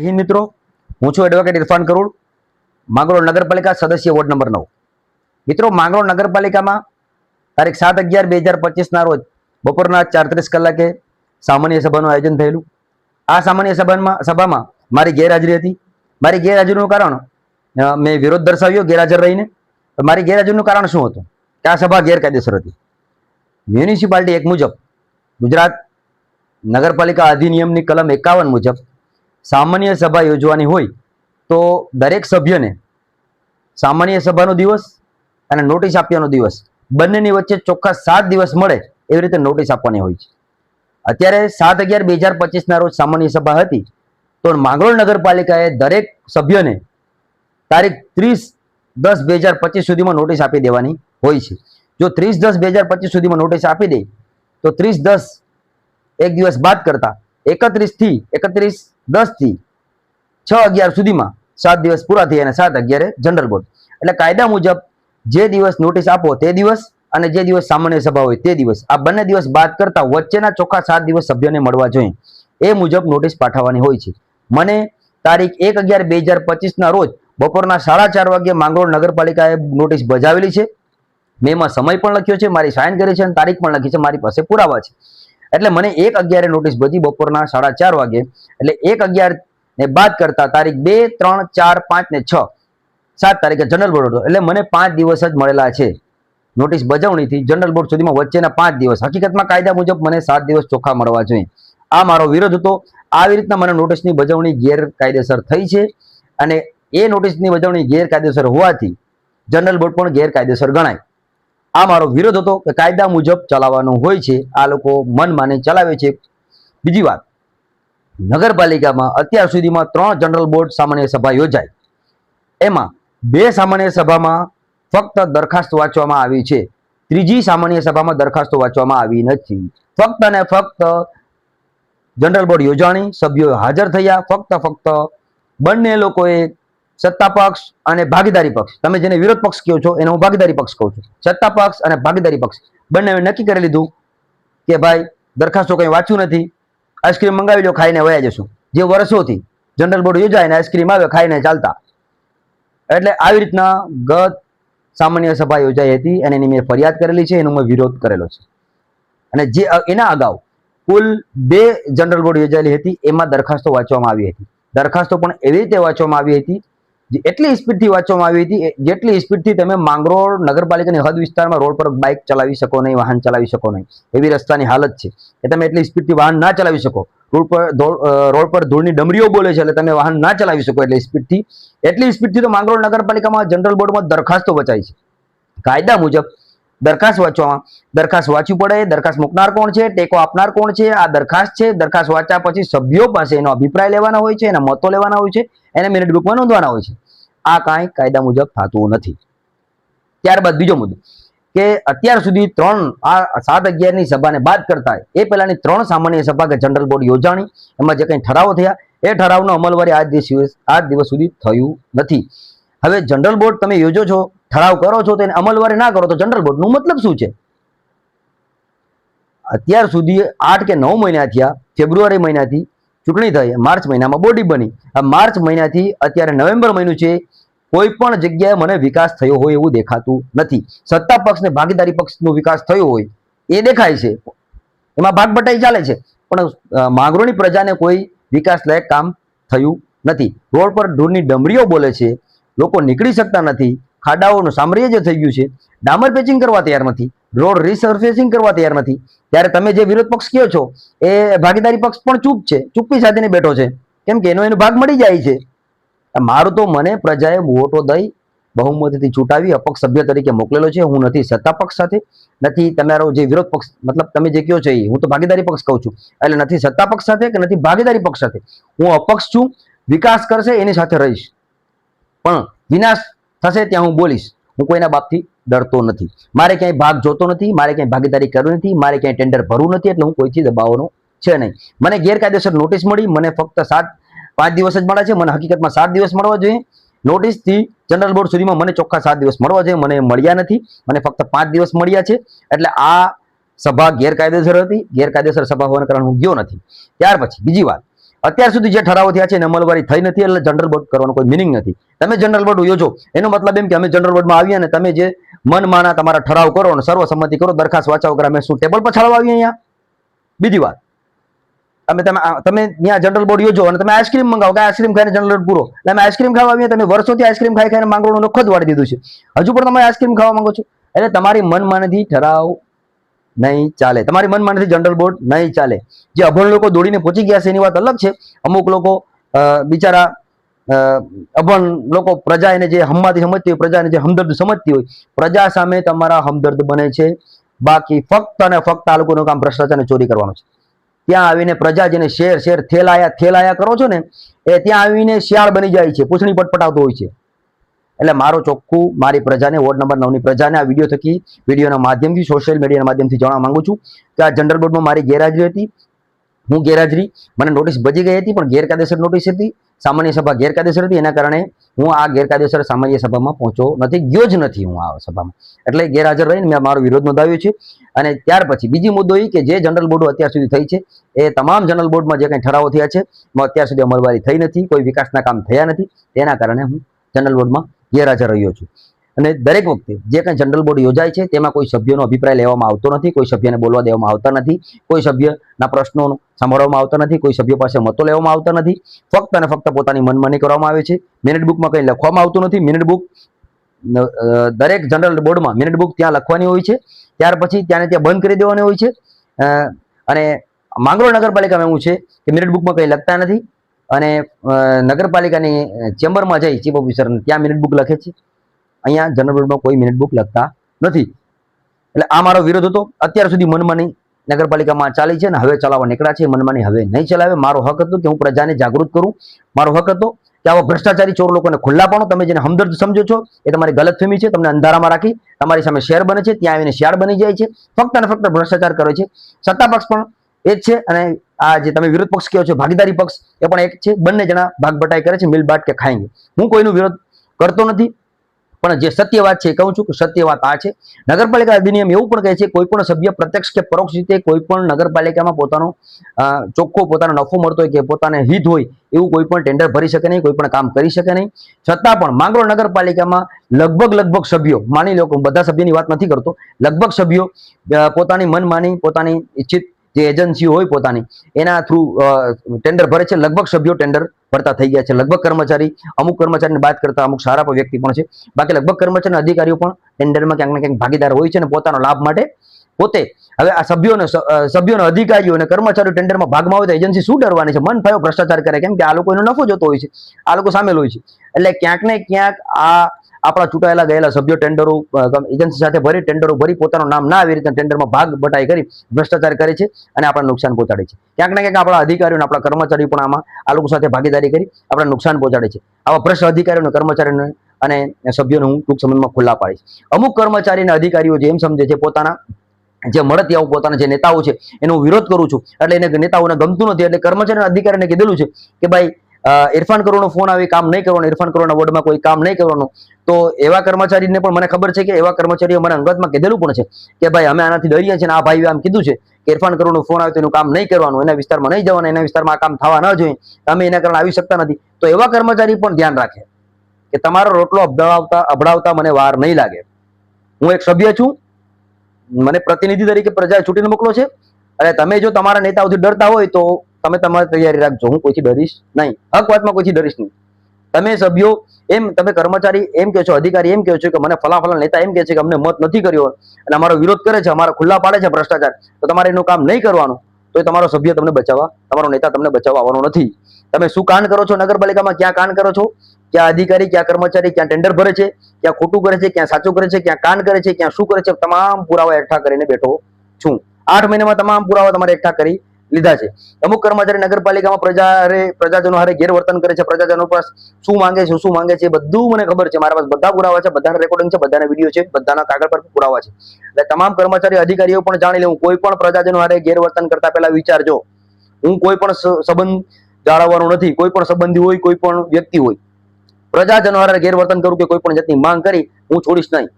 હિન્દ મિત્રો. હું છું એડવોકેટ ઇરફાન કરોડ. માંગરોળ નગરપાલિકા સદસ્ય વોર્ડ નંબર નવ. મિત્રો, માંગરોળ નગરપાલિકામાં તારીખ સાત અગિયાર બે હજાર પચીસના રોજ બપોરના ચારત્રીસ કલાકે સામાન્ય સભાનું આયોજન થયેલું. આ સામાન્ય સભામાં સભામાં મારી ગેરહાજરી હતી. મારી ગેરહાજરીનું કારણ મેં વિરોધ દર્શાવ્યો, ગેરહાજર રહીને. મારી ગેરહાજરીનું કારણ શું હતું? કે આ સભા ગેરકાયદેસર હતી. મ્યુનિસિપાલિટી એક મુજબ ગુજરાત નગરપાલિકા અધિનિયમની કલમ એકાવન મુજબ સામાન્ય સભા યોજવાની હોય તો દરેક સભ્યને સામાન્ય સભાનો દિવસ અને નોટિસ આપવાનો દિવસ બંનેની વચ્ચે ચોખ્ખા સાત દિવસ મળે એવી રીતે નોટિસ આપવાની હોય છે. અત્યારે સાત અગિયાર બે હજાર પચીસના રોજ સામાન્ય સભા હતી તો માંગરોળ નગરપાલિકાએ દરેક સભ્યને તારીખ ત્રીસ દસ બે હજાર પચીસ સુધીમાં નોટિસ આપી દેવાની હોય છે. જો ત્રીસ દસ બે હજાર પચીસ સુધીમાં નોટિસ આપી દે તો ત્રીસ દસ એક દિવસ બાદ કરતા એકત્રીસથી, એકત્રીસ દસથી, છ અગિયાર સુધીમાં સાત દિવસ પૂરા થઈ અને સાત અગિયારે જનરલ બોર્ડ એટલે કાયદા મુજબ જે દિવસ નોટિસ આપો તે દિવસ અને જે દિવસ સામાન્ય સભા હોય તે દિવસ. આ બંને દિવસ બાદ કરતા વચ્ચેના ચોખ્ખા સાત દિવસ સભ્યને મળવા જોઈએ. એ મુજબ નોટિસ પાઠવવાની હોય છે. મને તારીખ એક અગિયાર બે હજાર પચીસના રોજ બપોરના સાડા ચાર વાગ્યે માંગરોળ નગરપાલિકાએ નોટિસ બજાવેલી છે. મેં એમાં સમય પણ લખ્યો છે, મારી સાઇન કરી છે અને તારીખ પણ લખી છે, મારી પાસે પુરાવા છે. એટલે મને એક અગિયારે નોટિસ બધી બપોરના સાડા ચાર વાગે. એટલે એક અગિયાર ને બાદ કરતા તારીખ બે, ત્રણ, ચાર, પાંચ ને છ. સાત તારીખે જનરલ બોર્ડ હતો. એટલે મને પાંચ દિવસ જ મળેલા છે. નોટિસ બજાવણીથી જનરલ બોર્ડ સુધીમાં વચ્ચેના પાંચ દિવસ. હકીકતમાં કાયદા મુજબ મને સાત દિવસ ચોખ્ખા મળવા જોઈએ. આ મારો વિરોધ હતો. આવી રીતના મને નોટિસની બજાવણી ગેરકાયદેસર થઈ છે. અને એ નોટિસની બજાવણી ગેરકાયદેસર હોવાથી જનરલ બોર્ડ પણ ગેરકાયદેસર ગણાય. આ મારો વિરોધ હતો કે કાયદા મુજબ ચલાવવાનું હોય છે, આ લોકો મન માને ચલાવે છે. બીજી વાત, નગરપાલિકામાં અત્યાર સુધીમાં ત્રણ જનરલ બોર્ડ સામાન્ય સભા યોજાય એમાં બે સામાન્ય સભામાં ફક્ત દરખાસ્ત વાંચવામાં આવી છે. ત્રીજી સામાન્ય સભામાં દરખાસ્તો વાંચવામાં આવી નથી. ફક્ત અને ફક્ત જનરલ બોર્ડ યોજાણી, સભ્યો હાજર થયા, ફક્ત ફક્ત બંને લોકોએ સત્તા પક્ષ અને ભાગીદારી પક્ષ. તમે જેને વિરોધ પક્ષ કહો છો, એને હું ભાગીદારી પક્ષ કહું છું. સત્તા પક્ષ અને ભાગીદારી પક્ષ. બંને નક્કી કરી લીધું કે ભાઈ, દરખાસ્તો કંઈ વાંચ્યું નથી. આઈસ્ક્રીમ મંગાવી લો, ખાઈને વયા જશું. જે વર્ષોથી જનરલ બોર્ડ યોજાય ને આઈસ્ક્રીમ આવે, ખાઈને ચાલતા. એટલે આવી રીતના ગત સામાન્ય સભા યોજાઈ હતી અને એની મેં ફરિયાદ કરેલી છે, એનો મેં વિરોધ કરેલો છે. અને જે એના અગાઉ કુલ બે જનરલ બોર્ડ યોજાયેલી હતી, એમાં દરખાસ્તો વાંચવામાં આવી હતી. દરખાસ્તો પણ એવી રીતે વાંચવામાં આવી હતી એટલી સ્પીડથી વાંચવામાં આવી હતી જેટલી સ્પીડથી તમે માંગરોળ નગરપાલિકાની હદ વિસ્તારમાં રોડ પર બાઇક ચલાવી શકો નહીં, વાહન ચલાવી શકો નહીં. એવી રસ્તાની હાલત છે કે તમે એટલી સ્પીડથી વાહન ના ચલાવી શકો. રોડ પર રોડ પર ધૂળની ડમરીઓ બોલે છે એટલે તમે વાહન ના ચલાવી શકો એટલી સ્પીડથી એટલી સ્પીડથી તો માંગરોળ નગરપાલિકામાં જનરલ બોર્ડમાં દરખાસ્તો વચાય છે. કાયદા મુજબ દરખાસ્ત વાંચવામાં, દરખાસ્ત વાંચવી પડે, દરખાસ્ત મૂકનાર કોણ છે, ટેકો આપનાર કોણ છે, આ દરખાસ્ત છે, દરખાસ્ત વાંચ્યા પછી સભ્યો પાસે એનો અભિપ્રાય લેવાના હોય છે, એના મતો લેવાના હોય છે, એને મિનિટ બુકમાં નોંધવાના હોય છે. આ કાંઈ કાયદા મુજબ થતું નથી. ત્યારબાદ બીજો મુદ્દો કે અત્યાર સુધી ત્રણ, આ સાત અગિયારની સભાને બાદ કરતા એ પહેલાની ત્રણ સામાન્ય સભા કે જનરલ બોર્ડ યોજાણી, એમાં જે કંઈ ઠરાવો થયા, એ ઠરાવનો અમલવારી આજ દિવસ આજ દિવસ સુધી થયું નથી. હવે જનરલ બોર્ડ તમે યોજો છો, ઠરાવ કરો છો તેને અમલવારી ના કરો, તો જનરલ બોર્ડનું મતલબ શું છે? અત્યાર સુધી આઠ કે નવ મહિના થયા, ફેબ્રુઆરી મહિનાથી ચૂંટણી થઈ માર્ચ મહિનામાં બોડી બની. આ માર્ચ મહિનાથી અત્યારે નવેમ્બર મહિનું છે, કોઈ પણ જગ્યાએ મને વિકાસ થયો હોય એવું દેખાતું નથી. સત્તા પક્ષ ને ભાગીદારી પક્ષનો વિકાસ થયો હોય, એ દેખાય છે. એમાં ભાગબટાઈ ચાલે છે. પણ માંગરોળની પ્રજાને કોઈ વિકાસ લાયક કામ થયું નથી. રોડ પર ઢોરની ડમરીઓ બોલે છે. લોકો નીકળી શકતા નથી. ખાડાઓનું સામ્રાજ્ય થઈ ગયું છે. ડામર પેચિંગ કરવા તૈયાર નથી. રોડ રિસર્ફેસિંગ કરવા તૈયાર નથી. ત્યારે તમે જે વિરોધ પક્ષ કહો છો, એ ભાગીદારી પક્ષ પણ ચૂપ છે. ચૂપ્પી સાથેને બેઠો છે. કેમ કે એનો એનો ભાગ મળી જાય છે. મારું તો મને પ્રજાએ વોટો દઈ બહુમતીથી ચૂંટાવી અપક્ષ સભ્ય તરીકે મોકલેલો છે. હું નથી સત્તા પક્ષ સાથે. નથી તમારો જે વિરોધ પક્ષ, મતલબ તમે જે કહો છો એ, હું તો ભાગીદારી પક્ષ કહું છું. એટલે નથી સત્તા પક્ષ સાથે કે નથી ભાગીદારી પક્ષ સાથે. હું અપક્ષ છું. વિકાસ કરશે, એની સાથે રહીશ. પણ વિનાશ થશે ત્યાં હું બોલીશ. હું કોઈના બાપથી ડરતો નથી. મારે ક્યાંય ભાગ જોતો નથી, મારે ક્યાંય ભાગીદારી કરવી નથી, મારે ક્યાંય ટેન્ડર ભરવું નથી એટલે હું કોઈથી દબાવવાનો છે નહીં. મને ગેરકાયદેસર નોટિસ મળી, મને ફક્ત સાત, પાંચ દિવસ જ મળ્યા છે, મને હકીકતમાં સાત દિવસ મળવા જોઈએ. નોટિસથી જનરલ બોર્ડ સુધીમાં મને ચોખ્ખા સાત દિવસ મળવા જોઈએ, મને મળ્યા નથી, મને ફક્ત પાંચ દિવસ મળ્યા છે. એટલે આ સભા ગેરકાયદેસર હતી, ગેરકાયદેસર સભા હોવાના કારણે હું ગયો નથી. ત્યાર પછી, બીજી વાત. અત્યાર સુધી જે ઠરાવો થયા છે એને અમલવારી થઈ નથી એટલે જનરલ બોર્ડ કરવાનો કોઈ મિનિંગ નથી. તમે જનરલ બોર્ડ યોજો એનો મતલબ એમ કે અમે જનરલ બોર્ડમાં આવીએ અને તમે જે મનમાના તમારા ઠરાવ કરો અને સર્વસંમતિ કરો, દરખાસ્ત વાંચાવ કરે અમે શું ટેબલ પર છાળવા આવીએ અહીંયા? બીજી વાત. અમે તમે તમે ત્યાં જનરલ બોર્ડ યોજો અને તમે આઈસ્ક્રીમ મંગાવો, કે આઈસ્ક્રીમ ખાઈને જનરલ બોર્ડ પૂરો. એટલે અમે આઈસ્ક્રીમ ખાવા આવીએ, તમે વર્ષોથી આઈસ્ક્રીમ ખાઈ ખાઈને માંગરોળનું નખો જ વાળી દીધું છે. હજુ પણ તમે આઈસ્ક્રીમ ખાવા માંગો છો? એટલે તમારી મનમાનથી ઠરાવ નહીં ચાલે. તમારી મનમાનથી જનરલ બોર્ડ નહીં ચાલે. જે અભણ લોકો દોડીને પહોંચી ગયા છે, એની વાત અલગ છે. અમુક લોકો બિચારા અભણ લોકો પ્રજા એને જે હમવાથી સમજતી હોય, પ્રજાને જે હમદર્દ સમજતી હોય, પ્રજા સામે તમારા હમદર્દ બને છે. બાકી ફક્ત અને ફક્ત આ લોકોનું કામ ભ્રષ્ટાચારને ચોરી કરવાનું છે. ત્યાં આવીને પ્રજા જેને શેર શેર થેલાયા થેલાયા કરો છો ને, એ ત્યાં આવીને શિયાળ બની જાય છે પૂછણી પટપટાવતો હોય છે. એટલે મારો ચોખ્ખું, મારી પ્રજાને, વોર્ડ નંબર નવની પ્રજાને આ વીડિયો થકી વિડીયોના માધ્યમથી સોશિયલ મીડિયાના માધ્યમથી જણાવવા માંગુ છું કે આ જનરલ બોર્ડમાં મારી ગેરહાજરી હતી. હું ગેરહાજરી, મને નોટિસ બજી ગઈ હતી, પણ ગેરકાયદેસર નોટિસ હતી. સામાન્ય સભા ગેરકાયદેસર હતી, એના કારણે હું આ ગેરકાયદેસર સામાન્ય સભામાં પહોંચ્યો નથી, ગયો જ નથી હું આ સભામાં. એટલે ગેરહાજર રહીને મેં મારો વિરોધ નોંધાવ્યો છે. અને ત્યાર પછી બીજી મુદ્દો એ કે જે જનરલ બોર્ડો અત્યાર સુધી થઈ છે, એ તમામ જનરલ બોર્ડમાં જે કંઈ ઠરાવો થયા છે અત્યાર સુધી અમલવારી થઈ નથી, કોઈ વિકાસના કામ થયા નથી. તેના કારણે હું જનરલ બોર્ડમાં ગેરહાજર રહ્યો છું. અને દરેક વખતે જે કંઈ જનરલ બોર્ડ યોજાય છે, તેમાં કોઈ સભ્યનો અભિપ્રાય લેવામાં આવતો નથી, કોઈ સભ્યને બોલવા દેવામાં આવતા નથી, કોઈ સભ્યના પ્રશ્નો સાંભળવામાં આવતા નથી, કોઈ સભ્ય પાસે મતો લેવામાં આવતા નથી. ફક્ત અને ફક્ત પોતાની મનમાની કરવામાં આવે છે. મિનિટ બુકમાં કંઈ લખવામાં આવતું નથી. મિનિટ બુક દરેક જનરલ બોર્ડમાં મિનિટ બુક ત્યાં લખવાની હોય છે. ત્યાર પછી ત્યાંને ત્યાં બંધ કરી દેવાની હોય છે. અને માંગરોળ નગરપાલિકામાં એવું છે કે મિનિટ બુકમાં કંઈ લખતા નથી. અને નગરપાલિકાની ચેમ્બરમાં જઈ ચીફ ઓફિસર ત્યાં મિનિટ બુક લખે છે. અહીંયા જનરલ બોર્ડમાં કોઈ મિનિટ બુક લખતા નથી. એટલે આ મારો વિરોધ હતો. અત્યાર સુધી મનમાની નગરપાલિકામાં ચાલી છે અને હવે ચલાવવા નીકળ્યા છે. મનમાની હવે નહીં ચલાવે. મારો હક હતો કે હું પ્રજાને જાગૃત કરું. મારો હક હતો કે આવા ભ્રષ્ટાચારી ચોર લોકોને ખુલ્લા પાડો. તમે જેને હમદર્દ સમજો છો, એ તમારી ગલતફહેમી છે. તમને અંધારામાં રાખી તમારી સામે શેર બને છે. ત્યાં આવીને શિયાળ બની જાય છે. ફક્ત અને ફક્ત ભ્રષ્ટાચાર કરે છે. સત્તા પક્ષ પણ એ જ છે અને આ જે તમે વિરોધ પક્ષ કહો છો, ભાગીદારી પક્ષ, એ પણ એક છે. બંને જણા ભાગ બટાઈ કરે છે, મિલ બાટ કે ખાएंगे હું કોઈનો વિરોધ કરતો નથી, પણ જે સત્ય વાત છે કહું છું કે સત્ય વાત આ છે. નગરપાલિકા અધિનિયમ એવું પણ કહે છે, કોઈ પણ સભ્ય પ્રત્યક્ષ કે પરોક્ષ રીતે કોઈ પણ નગરપાલિકામાં પોતાનો ચોખ્ખો પોતાનો નફો મળતો હોય કે પોતાને હિત હોય, એવું કોઈ પણ ટેન્ડર ભરી શકે નહીં, કોઈ પણ કામ કરી શકે નહીં. છતાં પણ માંગરોળ નગરપાલિકામાં લગભગ લગભગ સભ્યો, માની લો બધા સભ્યોની વાત નથી કરતો, લગભગ સભ્યો પોતાની મનમાની, પોતાની ઈચ્છિત જે એજન્સીઓ હોય પોતાની, એના થ્રુ ટેન્ડર ભરે છે. લગભગ સભ્યો ટેન્ડર ભરતા થઈ ગયા છે. લગભગ કર્મચારી, અમુક કર્મચારીને બાદ કરતા અમુક સારા પણ વ્યક્તિ પણ છે. બાકી લગભગ કર્મચારી અધિકારીઓ પણ ટેન્ડરમાં ક્યાંક ને ક્યાંક ભાગીદાર હોય છે અને પોતાનો લાભ માટે પોતે. હવે આ સભ્યોને સભ્યોને, અધિકારીઓ અને કર્મચારીઓ ટેન્ડરમાં ભાગમાં હોય તો એજન્સી શું ડરવાની છે? મન ફાયો, ભ્રષ્ટાચાર કરે. કેમ કે આ લોકો એનો નફો જોતો હોય છે. આ લોકો સામેલ હોય છે. એટલે ક્યાંક ને ક્યાંક આ આપણા ચૂંટાયેલા ગયેલા સભ્યો ટેન્ડરો એજન્સી સાથે ભરી, ટેન્ડરો ભરી, પોતાનું નામ ના આવી રીતે ટેન્ડરમાં ભાગ બટાઈ કરી, ભ્રષ્ટાચાર કરે છે અને આપણને નુકસાન પહોંચાડે છે. ક્યાંક ને ક્યાંક આપણા અધિકારીઓને આપણા કર્મચારીઓ પણ આમાં આ લોકો સાથે ભાગીદારી કરી આપણે નુકસાન પહોંચાડે છે. આવા ભ્રષ્ટ અધિકારીઓને કર્મચારીઓને અને સભ્યોને હું ટૂંક સમયમાં ખુલ્લા પાડીશ. અમુક કર્મચારી અને અધિકારીઓ જે એમ સમજે છે, પોતાના જે મળતિયાઓ, પોતાના જે નેતાઓ છે, એનો વિરોધ કરું છું. એટલે એને નેતાઓને ગમતું નથી. એટલે કર્મચારી અધિકારીને કીધેલું છે કે ભાઈ ઇરફાન કરોડનો ફોન આવી કામ નહીં કરવાનું, ઇરફાન કરોડના વોર્ડમાં કોઈ કામ નહીં કરવાનું, તો એવા કર્મચારીને પણ મને ખબર છે કે એવા કર્મચારીઓ મને અંગતમાં કીધેલું પણ છે કે ભાઈ અમે આનાથી ડરીએ છીએ આ ભાઈએ આમ કીધું છે કે ઇરફાન કરોડનો ફોન આવે તો એનું કામ નહીં કરવાનું, એના વિસ્તારમાં નહીં જવાનું, એના વિસ્તારમાં આ કામ થવા ન જોઈએ અમે એના કારણે આવી શકતા નથી. તો એવા કર્મચારી પણ ધ્યાન રાખે કે તમારો રોટલો અબડાવતા અબડાવતા મને વાર નહીં લાગે. હું એક સભ્ય છું, મને પ્રતિનિધિ તરીકે પ્રજાએ ચૂંટીને મોકલો છે. અને તમે જો તમારા નેતાઓથી ડરતા હોય તો તમે તમારી તૈયારી રાખજો, હું કોઈથી ડરીશ નહીં. હક વાતમાં કોઈથી ડરીશ નહીં. તમે સભ્યો એમ, તમે કર્મચારી એમ કહો છો, અધિકારી એમ કહો છો કે મને ફલા ફલા નેતા એમ કહે છે કે અમને મત નથી કર્યો અને અમારો વિરોધ કરે છે, અમારા ખુલ્લા પાડે છે ભ્રષ્ટાચાર, તો તમારે એનું કામ નહીં કરવાનું. તો તમારો સભ્ય તમને બચાવવા, તમારો નેતા તમને બચાવવા આવવાનો નથી. તમે શું કાન કરો છો નગરપાલિકામાં? ક્યાં કાન કરો છો? ક્યાં અધિકારી, ક્યાં કર્મચારી, ક્યાં ટેન્ડર ભરે છે? ક્યાં ખોટું કરે છે? ક્યાં સાચું કરે છે? ક્યાં કાન કરે છે? ક્યાં શું કરે છે? તમામ પુરાવા એકઠા કરીને બેઠો છું. આઠ મહિનામાં તમામ પુરાવા તમારે એકઠા કરી લીધા છે. અમુક કર્મચારી નગરપાલિકામાં પ્રજારે પ્રજાજનો હારે ગેરવર્તન કરે છે, પ્રજાજનો પર શું માંગે છે, શું માંગે છે બધું મને ખબર છે. મારા પાસે બધા પુરાવા છે, બધાના રેકોર્ડિંગ છે, બધાના વીડિયો છે, બધાના કાગળ પર પુરાવા છે. એટલે તમામ કર્મચારી અધિકારીઓ પણ જાણી લેવું કોઈ પણ પ્રજાજનો હારે ગેરવર્તન કરતા પહેલા વિચારજો હું કોઈ પણ સંબંધ જાળવવાનો નથી. કોઈ પણ સંબંધી હોય, કોઈ પણ વ્યક્તિ હોય. પ્રજાજનો હારે ગેરવર્તન કરું કે કોઈ પણ જાતની માંગ કરી, હું છોડીશ નહીં.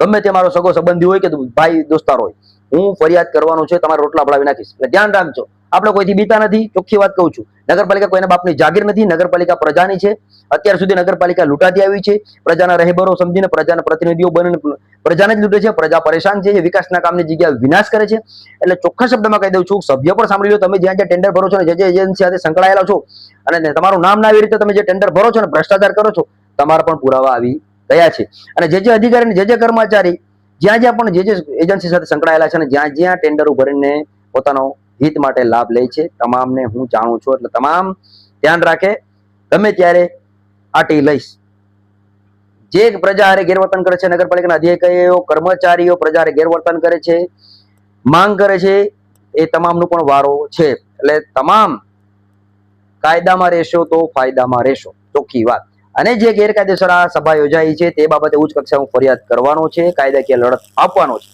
ગમે તે મારો સગો સંબંધી હોય કે ભાઈ દોસ્તાર હોય. હું ફરિયાદ કરવાનો છે, તમારા રોટલા ભળાવી નાખીશ. એટલે ધ્યાન રાખજો. આપણે કોઈથી બીતા નથી, ચોખ્ખી વાત કહું છું. નગરપાલિકા કોઈના બાપની જાગીર નથી, નગરપાલિકા પ્રજાની છે. અત્યાર સુધી નગરપાલિકા લૂંટાતી આવી છે. પ્રજાના રહેબરો સમજીને પ્રજાના પ્રતિનિધિઓ બનીને પ્રજાને જ લૂંટે છે. પ્રજા પરેશાન છે. વિકાસના કામની જગ્યાએ વિનાશ કરે છે. એટલે ચોખ્ખા શબ્દમાં કહી દઉં છું, સભ્ય પણ સાંભળી લો. તમે જ્યાં જ્યાં ટેન્ડર ભરો છો ને, જે જે એજન્સી સાથે સંકળાયેલા છો, અને તમારું નામ ના આવી રીતે તમે જે ટેન્ડર ભરો છો ને, ભ્રષ્ટાચાર કરો છો, તમારા પણ પુરાવા આવી ગયા છે. અને જે જે અધિકારી જે જે કર્મચારી, જ્યાં જ્યાં પણ જે જે એજન્સી સાથે સંકળાયેલા છે અને જ્યાં જ્યાં ટેન્ડરો ભરીને પોતાનો હિત માટે લાભ લે છે. તમામને હું જાણું છું. એટલે તમામ ધ્યાન રાખે. ગમે ત્યારે આટી લઈશ. જે પ્રજા હારે ગેરવર્તન કરે છે, નગરપાલિકાના અધિકારીઓ, કર્મચારીઓ પ્રજા ગેરવર્તન કરે છે, માંગ કરે છે, એ તમામનો પણ વારો છે. એટલે તમામ કાયદામાં રહેશો તો ફાયદામાં રહેશો. ચોખ્ખી વાત. અને જે ગેરકાયદેસર આ સભા યોજાઈ છે, તે બાબતે ઉચ્ચ કક્ષાએ હું ફરિયાદ કરવાનો છે. કાયદાકીય લડત આપવાનો છે.